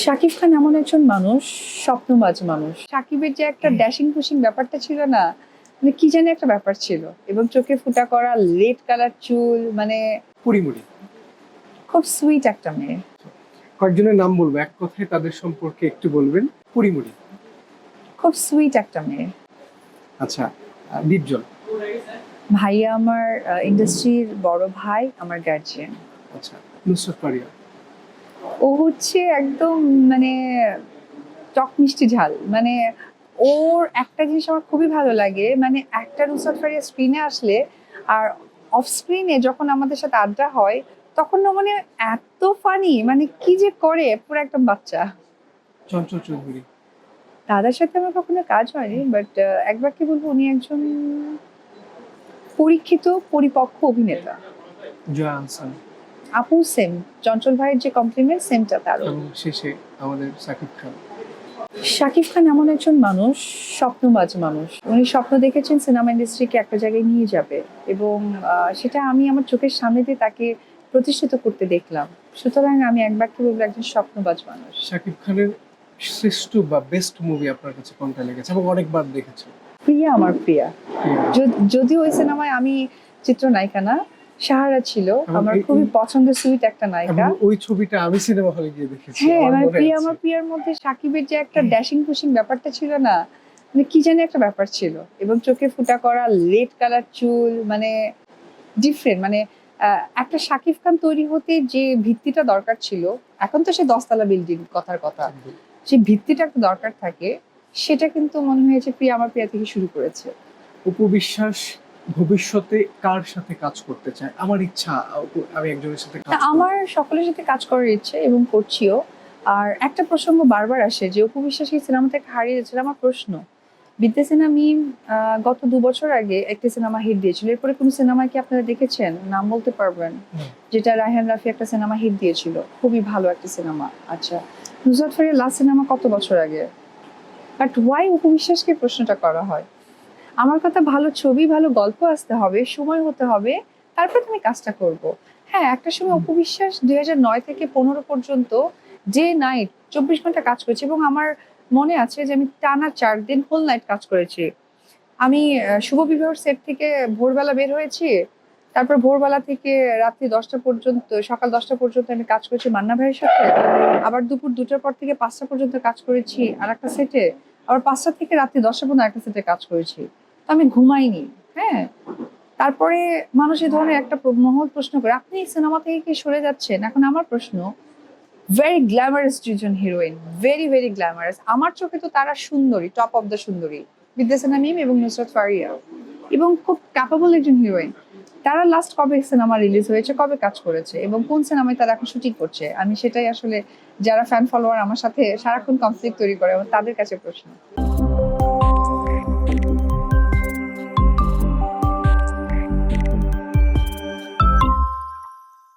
শাকিব খান এমন একজন মানুষ স্বপ্নবাজ মানুষ। শাকিবের যে একটা ড্যাশিং পুশিং ব্যাপারটা ছিল না মানে কি জানি একটা ব্যাপার ছিল। এবং চোখে ফুটা করা লেট কালার চুল মানে পুরিমুড়ি। খুব সুইট একটা মেয়ে। কয়েকজনের নাম বলব। এক কথায় তাদের সম্পর্কে একটু বলবেন। পুরিমুড়ি। খুব সুইট একটা মেয়ে। আচ্ছা আহ, ডিপজল ভাইয়া আমার ইন্ডাস্ট্রির বড় ভাই আমার গার্জিয়ান আচ্ছা নুসরত পারিয়া ও হচ্ছে একদম মানে টক মিষ্টি ঝাল। মানে ওর একটা জিনিস আমার খুবই ভালো লাগে মানে একটা নুসরত ফারিয়া স্ক্রিনে আসলে আর অফ স্ক্রিনে যখন আমাদের সাথে আড্ডা হয় তখন না মানে এত ফানি মানে কি যে করে পুরো একদম বাচ্চা। চঞ্চল চৌধুরী। দাদার সাথে আমার কখনো কাজ হয়নি বাট একবার কি বলব উনি একজন পরীক্ষিত পরিপক্ক অভিনেতা। জয়া আপু সেম চঞ্চল ভাইয়ের যে কমপ্লিমেন্ট সেমটা তারও। শেষে আমাদের সাকিব খান। শাকিব খান এমন একজন মানুষ স্বপ্নবাজ মানুষ। উনি স্বপ্ন দেখেছেন সিনেমা ইন্ডাস্ট্রিকে একটা জায়গায় নিয়ে যাবে। এবং সেটা আমি আমার চোখের সামনে দিয়ে তাকে প্রতিষ্ঠিত করতে দেখলাম। সুতরাং আমি একবার কি বলব একজন স্বপ্নবাজ মানুষ। শাকিব খানের শ্রেষ্ঠ বা বেস্ট মুভি আপনার কাছে কোনটা লেগেছে? এবং অনেকবার দেখেছেন প্রিয়া আমার প্রিয়া। যদ- যদিও ওই সিনেমায় আমি চিত্রনায়িকা না সাহারা ছিল। আমার খুবই পছন্দের সুইট একটা নায়িকা। ওই ছবিটা আমি সিনেমা হলে গিয়ে দেখেছি হ্যাঁ মানে প্রিয়া আমার প্রিয়ার মধ্যে সাকিবের যে একটা ড্যাশিং পুশিং ব্যাপারটা ছিল না মানে কি জানি একটা ব্যাপার ছিল। এবং চোখে ফুটা করা লেট কালার চুল মানে ডিফারেন্ট মানে একটা সাকিব খান তৈরি হতে যে ভিত্তিটা দরকার ছিল এখন তো সে দশতলা বিল্ডিং কথার কথা। যে ভিত্তিটা একটা দরকার থাকে সেটা কিন্তু মনে হয়েছে প্রিয়া আমার প্রিয়া থেকে শুরু করেছে। উপবিশ্বাস ভবিষ্যতে কার সাথে কাজ করতে চায়? আমার ইচ্ছা আমি একজনের সাথে। আমার সকলের সাথে কাজ করার ইচ্ছে এবং করছিও। আর একটা প্রসঙ্গ বারবার আসে যে অপু বিশ্বাস এই সিনেমা থেকে হারিয়ে যাচ্ছে? আমার প্রশ্ন। বিদ্যা সিনহা মিম গত দু বছর আগে একটি সিনেমা হিট দিয়েছিল। এরপরে কোন সিনেমা কি আপনারা দেখেছেন? নাম বলতে পারবেন। যেটা রায়হান রাফি একটা সিনেমা হিট দিয়েছিল। খুবই ভালো একটা সিনেমা। আচ্ছা নুসরত ফারিয়ার লাস্ট সিনেমা কত বছর আগে? বাট ওয়াই অপু বিশ্বাসকে প্রশ্নটা করা হয়? আমার কথা ভালো ছবি ভালো গল্প আসতে হবে সময় হতে হবে তারপর তুমি কাজটা করব। হ্যাঁ একটা সময় অপু বিশ্বাস দুই হাজার নয় থেকে পনেরো পর্যন্ত ডে নাইট চব্বিশ ঘণ্টা কাজ করেছি এবং আমার মনে আছে যে আমি টানা চার দিন হোল নাইট কাজ করেছি। আমি শুভ বিবাহর সেট থেকে ভোরবেলা বের হয়েছি তারপর ভোরবেলা থেকে রাত্রি দশটা পর্যন্ত সকাল দশটা পর্যন্ত আমি কাজ করেছি মান্না ভাইয়ের সাথে। আবার দুপুর দুটার পর থেকে পাঁচটা পর্যন্ত কাজ করেছি আর একটা সেটে আবার পাঁচটা থেকে রাত্রি দশটা পর্যন্ত একটা সেটে কাজ করেছি। আমি ঘুমাইনি হ্যাঁ? তারপরে মানুষ এই ধরনের একটা মহৎ প্রশ্ন করে, আপনি সিনেমা থেকে কি সরে যাচ্ছেন? এখন আমার প্রশ্ন ভেরি গ্ল্যামারাস দুজন হিরোইন ভেরি ভেরি গ্ল্যামারাস আমার চোখে তো তারা সুন্দরী টপ অফ দ্য সুন্দরী বিদ্যাসেনা মিম এবং নুসরত ফারিয়া। এবং খুব ক্যাপাবল একজন হিরোইন তারা লাস্ট কবে সিনেমা রিলিজ হয়েছে, কবে কাজ করেছে, এবং কোন সিনেমায় তারা এখন শুটিং করছে? আমি সেটাই আসলে, যারা ফ্যান ফলোয়ার আমার সাথে সারাক্ষণ কনফ্লিক্ট তৈরি করে তাদের কাছে প্রশ্ন।